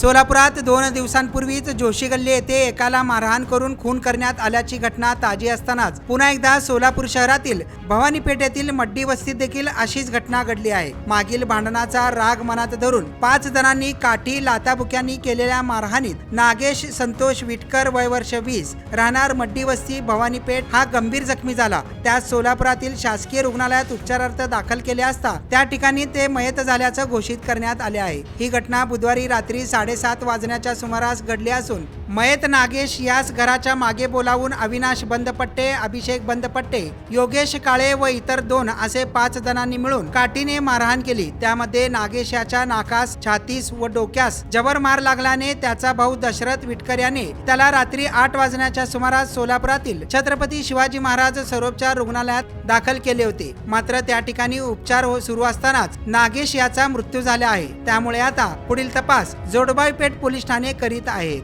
सोलापुरात दोन दिवसांपूर्वीच जोशी गल्ली येथे एकाला मारहाण करून खून करण्यात आल्याची घटना ताजी असतानाच पुन्हा एकदा सोलापूर शहरातील भवानी पेठेतील मड्डी वस्तीत देखील अशीच घटना घडली आहे. मागील भांडणाचा राग मनात धरून पाच जणांनी काठी लाताबुक्यांनी केलेल्या मारहाणीत नागेश संतोष विटकर वय वर्ष वीस राहणार मड्डी वस्ती भवानी पेठ हा गंभीर जखमी झाला. त्यास सोलापुरातील शासकीय रुग्णालयात उपचारार्थ दाखल केले असता त्या ठिकाणी ते मयत झाल्याचं घोषित करण्यात आले आहे. ही घटना बुधवारी रात्री साडेसात वाजण्याच्या सुमारास घडली असून मयत नागेश यास घराच्या मागे बोलावून अविनाश बंदपट्टे अभिषेक बंदपट्टे योगेश काळे व इतर दोन असे पाच जणांनी मिळून काठीने मारहाण केली. त्यामध्ये नागेश याच्या नाकास छातीस व डोक्यास जबर मार लागल्याने त्याचा भाऊ दशरथ विटकर याने त्याला रात्री आठ वाजण्याच्या सुमारास सोलापुरातील छत्रपती शिवाजी महाराज सरोपचार रुग्णालयात दाखल केले होते. मात्र त्या ठिकाणी उपचार हो- सुरू असतानाच नागेश याचा मृत्यू झाला आहे. त्यामुळे आता पुढील तपास जोड पेठ पोलीस ठाणे करीत आहेत.